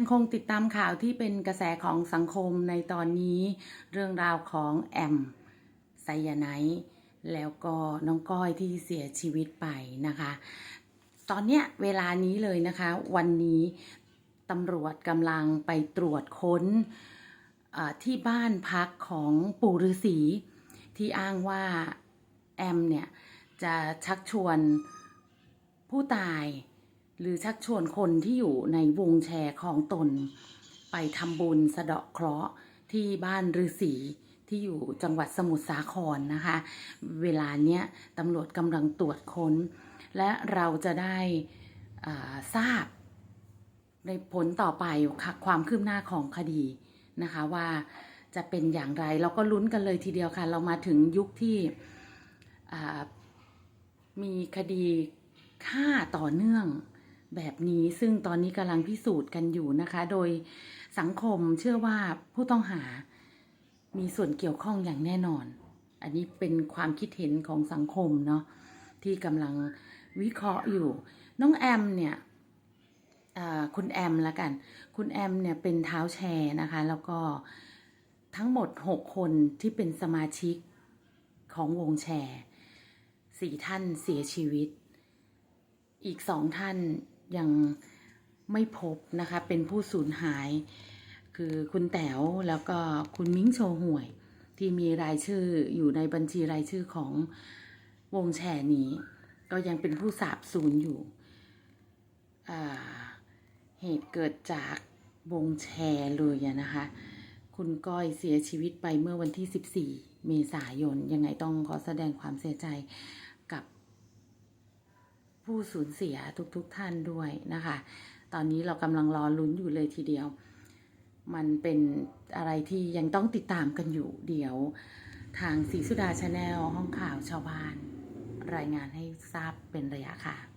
ังคงติดตามข่าวที่เป็นกระแสของสังคมในตอนนี้ เรื่องราวของแอมไซยาไนแล้วก็น้องก้อยที่เสียชีวิตไปนะคะ ตอนเนี้ยเวลานี้เลยนะคะ วันนี้ตำรวจกำลังไปตรวจค้นที่บ้านพักของปู่ฤาษีที่อ้างว่าแอมเนี่ยจะชักชวนผู้ตาย หรือชักชวนคนที่อยู่ในวงแชร์ของตน ไปทำบุญสะเดาะเคราะห์ที่บ้านฤาษีที่อยู่จังหวัดสมุทรสาครนะคะ เวลาเนี้ยตำรวจกำลังตรวจค้น และเราจะได้ทราบในผลต่อไปค่ะความคืบหน้าของคดีนะคะว่าจะเป็นอย่างไรเราก็ลุ้นกันเลยทีเดียวค่ะ เรามาถึงยุคที่มีคดีฆ่าต่อเนื่อง แบบนี้ซึ่งตอนนี้กำลังพิสูจน์กันอยู่นะคะ โดยสังคมเชื่อว่าผู้ต้องหามีส่วนเกี่ยวข้องอย่างแน่นอน อันนี้เป็นความคิดเห็นของสังคมเนาะที่กำลังวิเคราะห์อยู่ น้องแอมเนี่ยคุณแอมละกัน คุณแอมเนี่ยเป็นเท้าแชร์นะคะ แล้วก็ทั้งหมด 6 คนที่เป็นสมาชิกของวงแชร์สี่ท่านเสียชีวิต อีกสองท่าน ยังไม่พบนะคะ เป็นผู้สูญหาย คือคุณแต๋วแล้วก็คุณมิ้งโชห่วย ที่มีรายชื่ออยู่ในบัญชีรายชื่อของวงแชร์นี้ ก็ยังเป็นผู้สาบสูญอยู่อ่าเหตุเกิดจากวงแชร์เลยนะคะ คุณก้อยเสียชีวิตไปเมื่อวันที่ 14 เมษายน ยังไงต้องขอแสดงความเสียใจ ผู้สูญเสียทุกๆทท่านด้วยนะคะ ตอนนี้เรากำลังรอลุ้นอยู่เลยทีเดียว มันเป็นอะไรที่ยังต้องติดตามกันอยู่เดี๋ยวทางสีสุดาชาแนลห้องข่าวชาวบ้าน รายงานให้ทราบเป็นระยะค่ะ